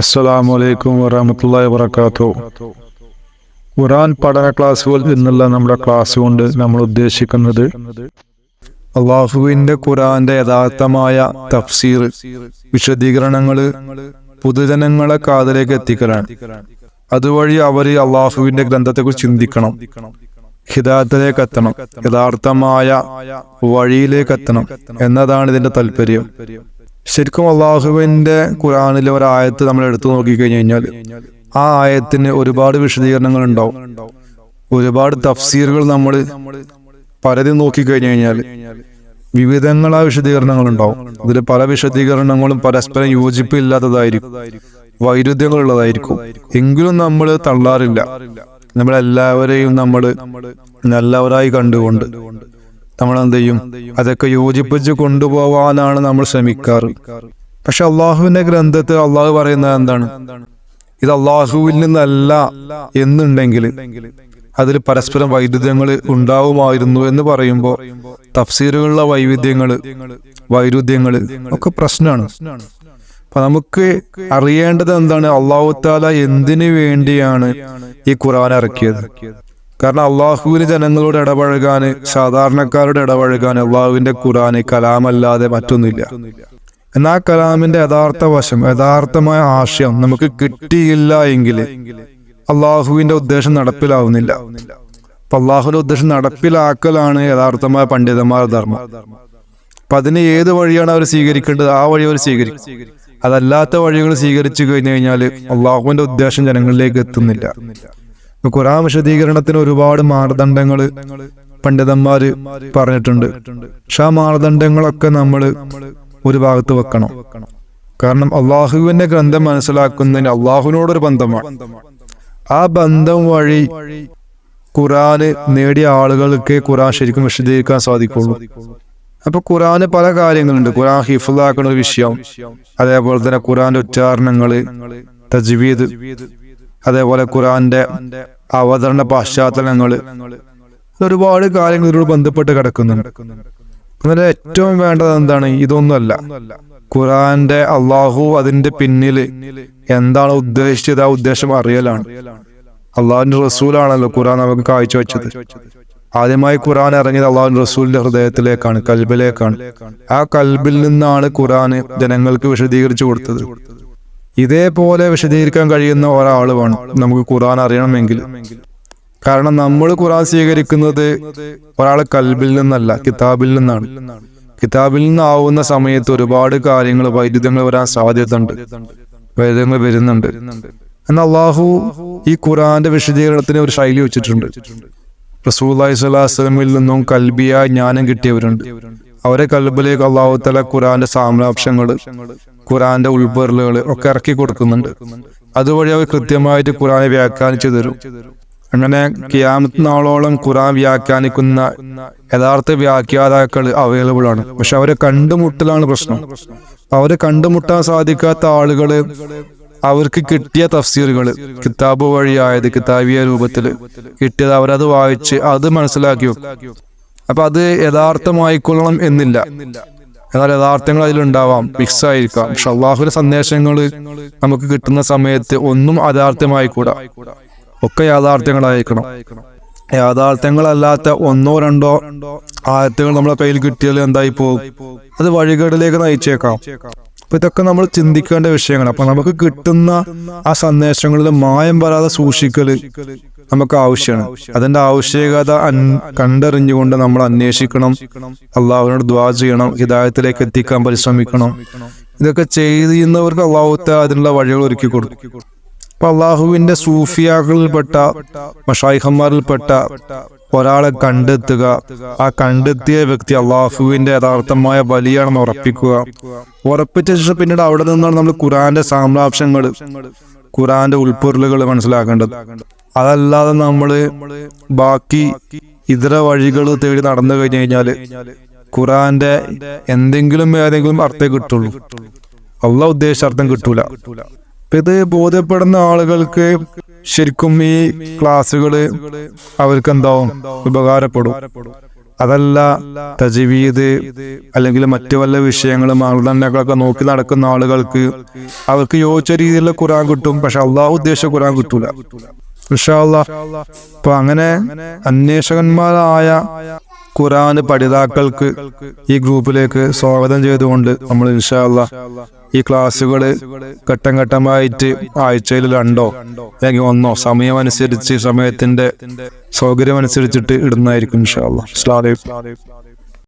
അസ്സലാമു അലൈക്കും വറഹമത്തല്ലാ വാത്തു ഖുറാൻ പഠന ക്ലാസ്സുകൾ എന്നുള്ള നമ്മുടെ ക്ലാസ് കൊണ്ട് നമ്മൾ ഉദ്ദേശിക്കുന്നത് അള്ളാഹുവിന്റെ ഖുറാന്റെ യഥാർത്ഥമായ തഫ്സീർ വിശദീകരണങ്ങൾ പൊതുജനങ്ങളെ കാതിലേക്ക് എത്തിക്കലാണ്. അതുവഴി അവർ അള്ളാഹുവിന്റെ ഗ്രന്ഥത്തെക്കുറിച്ച് ചിന്തിക്കണം ഹിദായത്തിലേക്ക് എത്തണം യഥാർത്ഥമായ വഴിയിലേക്ക് എത്തണം എന്നതാണ് ഇതിന്റെ താല്പര്യം. ശരിക്കും അള്ളാഹുവിന്റെ ഖുറാനിലെ ഒരായത്ത് നമ്മൾ എടുത്തു നോക്കിക്കഴിഞ്ഞു കഴിഞ്ഞാൽ ആ ആയത്തിന് ഒരുപാട് വിശദീകരണങ്ങൾ ഉണ്ടാവും ഒരുപാട് തഫ്സീറുകൾ നമ്മൾ പലതും നോക്കിക്കഴിഞ്ഞു കഴിഞ്ഞാൽ വിവിധങ്ങളായ വിശദീകരണങ്ങൾ ഉണ്ടാവും ഇതിൽ പല വിശദീകരണങ്ങളും പരസ്പരം യോജിപ്പില്ലാത്തതായിരിക്കും. വൈരുദ്ധ്യങ്ങളുള്ളതായിരിക്കും. എങ്കിലും നമ്മൾ തള്ളാറില്ല. നമ്മളെല്ലാവരെയും നമ്മൾ നല്ലവരായി കണ്ടുകൊണ്ട് നമ്മൾ എന്ത് ചെയ്യും അതൊക്കെ യോജിപ്പിച്ച് കൊണ്ടുപോവാനാണ് നമ്മൾ ശ്രമിക്കാറ്. പക്ഷെ അള്ളാഹുവിന്റെ ഗ്രന്ഥത്തിൽ അള്ളാഹു പറയുന്നത് എന്താണ്? ഇത് അള്ളാഹുവിൽ നിന്നല്ല എന്നുണ്ടെങ്കിൽ അതിൽ പരസ്പരം വൈരുദ്ധ്യങ്ങൾ ഉണ്ടാവുമായിരുന്നു എന്ന് പറയുമ്പോൾ തഫ്സീറുകളിലെ വൈവിധ്യങ്ങൾ വൈരുദ്ധ്യങ്ങൾ ഒക്കെ പ്രശ്നമാണ്. അപ്പൊ നമുക്ക് അറിയേണ്ടത് എന്താണ്? അള്ളാഹു താല എന്തിനു വേണ്ടിയാണ് ഈ ഖുർആൻ ഇറക്കിയത്? കാരണം അള്ളാഹുവിന് ജനങ്ങളോട് ഇടപഴകാന് സാധാരണക്കാരോട് ഇടപഴകാൻ അള്ളാഹുവിന്റെ ഖുറാന് കലാമല്ലാതെ മറ്റൊന്നുമില്ല. എന്നാൽ ആ കലാമിന്റെ യഥാർത്ഥ വശം യഥാർത്ഥമായ ആശയം നമുക്ക് കിട്ടിയില്ല എങ്കിൽ അള്ളാഹുവിന്റെ ഉദ്ദേശം നടപ്പിലാവുന്നില്ല. അപ്പൊ അള്ളാഹുവിന്റെ ഉദ്ദേശം നടപ്പിലാക്കലാണ് യഥാർത്ഥമായ പണ്ഡിതന്മാർ ധർമ്മം. അപ്പൊ അതിന് ഏത് വഴിയാണ് അവർ സ്വീകരിക്കേണ്ടത്? ആ വഴി അവർ സ്വീകരിക്കും. അതല്ലാത്ത വഴികൾ സ്വീകരിച്ചു കഴിഞ്ഞു കഴിഞ്ഞാൽ അള്ളാഹുവിന്റെ ഉദ്ദേശം ജനങ്ങളിലേക്ക് എത്തുന്നില്ല. ഖുറാൻ വിശദീകരണത്തിന് ഒരുപാട് മാനദണ്ഡങ്ങൾ പണ്ഡിതന്മാര് പറഞ്ഞിട്ടുണ്ട്. പക്ഷെ ആ മാനദണ്ഡങ്ങളൊക്കെ നമ്മൾ ഒരു ഭാഗത്ത് വെക്കണം. കാരണം അള്ളാഹുവിന്റെ ഗ്രന്ഥം മനസ്സിലാക്കുന്നതിന് അള്ളാഹുവിനോടൊരു ബന്ധമാണ്. ആ ബന്ധം വഴി ഖുറാന് നേടിയ ആളുകൾക്ക് ഖുറാൻ ശരിക്കും വിശദീകരിക്കാൻ സാധിക്കുള്ളൂ. അപ്പൊ ഖുറാന് പല കാര്യങ്ങളുണ്ട്. ഖുറാൻ ഹിഫുലാക്കുന്ന ഒരു വിഷയം അതേപോലെ തന്നെ ഖുറാന്റെ ഉച്ചാരണങ്ങൾ തജ്വീദ് അതേപോലെ ഖുറാന്റെ അവതരണ പശ്ചാത്തലങ്ങൾ ഒരുപാട് കാര്യങ്ങൾ ഇതിനോട് ബന്ധപ്പെട്ട് കിടക്കുന്നുണ്ട് അതിൽ ഏറ്റവും വേണ്ടത് എന്താണ്? ഇതൊന്നുമല്ല. ഖുറാന്റെ അള്ളാഹു അതിന്റെ പിന്നിൽ എന്താണ് ഉദ്ദേശിച്ചത്? ആ ഉദ്ദേശം അറിയലാണ്. അള്ളാഹുവിന്റെ റസൂലാണല്ലോ ഖുറാൻ നമുക്ക് കാഴ്ചവെച്ചത്. ആദ്യമായി ഖുറാൻ ഇറങ്ങിയത് അള്ളാഹുവിന്റെ റസൂലിന്റെ ഹൃദയത്തിലേക്കാണ് കൽബിലേക്കാണ്. ആ കൽബിൽ നിന്നാണ് ഖുറാൻ ജനങ്ങൾക്ക് വിശദീകരിച്ചു കൊടുത്തത്. ഇതേപോലെ വിശദീകരിക്കാൻ കഴിയുന്ന ഒരാൾ വേണം. നമുക്ക് ഖുറാൻ അറിയണമെങ്കിൽ. കാരണം നമ്മൾ ഖുറാൻ സ്വീകരിക്കുന്നത് ഒരാളെ കൽബിൽ നിന്നല്ല കിതാബിൽ നിന്നാണ്. കിതാബിൽ നിന്നാവുന്ന സമയത്ത് ഒരുപാട് കാര്യങ്ങൾ വൈരുദ്ധ്യങ്ങൾ വരാൻ സാധ്യതയുണ്ട്. വൈരുദ്ധ്യങ്ങൾ വരുന്നുണ്ട്. എന്നാൽ അള്ളാഹു ഈ ഖുറാന്റെ വിശദീകരണത്തിന് ഒരു ശൈലി വെച്ചിട്ടുണ്ട്. റസൂല്ലായി സ്വലാസ്ലമിൽ നിന്നും കൽബിയ ജ്ഞാനം കിട്ടിയവരുണ്ട്. അവരെ കൽബിലേക്ക് അള്ളാഹു തല ഖുറാന്റെ സാമ്രാംശങ്ങൾ ഖുറാന്റെ ഉൾപ്പെറലുകൾ ഒക്കെ ഇറക്കി കൊടുക്കുന്നുണ്ട്. അതുവഴി അവർ കൃത്യമായിട്ട് ഖുറാനെ വ്യാഖ്യാനിച്ചു തരും. അങ്ങനെ കിയാമത്ത് നാളോളം ഖുറാൻ വ്യാഖ്യാനിക്കുന്ന യഥാർത്ഥ വ്യാഖ്യാതാക്കൾ അവൈലബിൾ ആണ്. പക്ഷെ അവരെ കണ്ടുമുട്ടലാണ് പ്രശ്നം. അവരെ കണ്ടുമുട്ടാൻ സാധിക്കാത്ത ആളുകൾ അവർക്ക് കിട്ടിയ തഫ്സീറുകൾ കിതാബ് വഴിയായത് കിതാബിയ രൂപത്തിൽ കിട്ടിയത് അവരത് വായിച്ച് അത് മനസ്സിലാക്കി അപ്പൊ അത് യഥാർത്ഥമായിക്കൊള്ളണം എന്നില്ല. എന്നാൽ യഥാർത്ഥങ്ങൾ അതിലുണ്ടാവാം. മിക്സ് ആയിരിക്കാം പക്ഷെ അള്ളാഹുവിന്റെ സന്ദേശങ്ങൾ നമുക്ക് കിട്ടുന്ന സമയത്ത് ഒന്നും അയാഥാർത്ഥ്യമായിക്കൂടാ ഒക്കെ യാഥാർത്ഥ്യങ്ങളായിരിക്കണം. യാഥാർത്ഥ്യങ്ങളല്ലാത്ത ഒന്നോ രണ്ടോ ആയത്തുകൾ നമ്മളെ കയ്യിൽ കിട്ടിയാൽ എന്തായി പോകും അത് വഴികേടിലേക്ക് നയിച്ചേക്കാം. അപ്പൊ ഇതൊക്കെ നമ്മൾ ചിന്തിക്കേണ്ട വിഷയങ്ങൾ അപ്പൊ നമുക്ക് കിട്ടുന്ന ആ സന്ദേശങ്ങളിൽ മായം വരാതെ സൂക്ഷിക്കൽ നമുക്ക് ആവശ്യമാണ്. അതിന്റെ ആവശ്യകത? കണ്ടറിഞ്ഞുകൊണ്ട് നമ്മൾ അന്വേഷിക്കണം. അള്ളാഹുവിനോട് ദ്വാ ചെയ്യണം. ഹിദായത്തിലേക്ക് എത്തിക്കാൻ പരിശ്രമിക്കണം. ഇതൊക്കെ ചെയ്യുന്നവർക്ക് അള്ളാഹുത്തെ അതിനുള്ള വഴികൾ ഒരുക്കി കൊടുക്കും. അപ്പൊ അള്ളാഹുവിന്റെ സൂഫിയാകളിൽപ്പെട്ട മഷായിഹന്മാരിൽപ്പെട്ട ഒരാളെ കണ്ടെത്തുക. ആ കണ്ടെത്തിയ വ്യക്തി അള്ളാഹുവിന്റെ യഥാർത്ഥമായ ബലിയാണെന്ന് ഉറപ്പിക്കുക. ഉറപ്പിച്ച ശേഷം പിന്നീട് അവിടെ നിന്നാണ് നമ്മൾ ഖുറാന്റെ സാമ്രാംശങ്ങൾ ഖുറാന്റെ ഉൾപ്പൊരുളുകൾ മനസ്സിലാക്കേണ്ടത്. അതല്ലാതെ നമ്മൾ ബാക്കി ഇതര വഴികൾ തേടി നടന്നു കഴിഞ്ഞു കഴിഞ്ഞാൽ ഖുറാന്റെ എന്തെങ്കിലും ഏതെങ്കിലും അർത്ഥം കിട്ടുള്ളൂ. അള്ള ഉദ്ദേശിച്ച അർത്ഥം കിട്ടൂല. ഇത് ബോധ്യപ്പെടുന്ന ആളുകൾക്ക് ശരിക്കും ഈ ക്ലാസ്സുകൾ അവർക്ക് എന്താവും? ഉപകാരപ്പെടും. അതല്ല തജവീത് അല്ലെങ്കിൽ മറ്റു വല്ല വിഷയങ്ങളും മാനദണ്ഡങ്ങളൊക്കെ നോക്കി നടക്കുന്ന ആളുകൾക്ക് അവർക്ക് യോജിച്ച രീതിയിലുള്ള ഖുറാൻ കിട്ടും. പക്ഷെ അള്ളാഹു ഉദ്ദേശിച്ച ഖുറാൻ കിട്ടൂല. ഇൻഷാല്ലാ അപ്പൊ അങ്ങനെ അന്വേഷകന്മാരായ ഖുറാന് പഠിതാക്കൾക്ക് ഈ ഗ്രൂപ്പിലേക്ക് സ്വാഗതം ചെയ്തുകൊണ്ട് നമ്മൾ ഇൻഷാല്ല ഈ ക്ലാസ്സുകൾ ഘട്ടം ഘട്ടമായിട്ട് ആഴ്ചയിൽ രണ്ടോ അല്ലെങ്കിൽ ഒന്നോ സമയമനുസരിച്ച് സമയത്തിന്റെ സൗകര്യം അനുസരിച്ചിട്ട് ഇടുന്നതായിരിക്കും ഇൻഷാ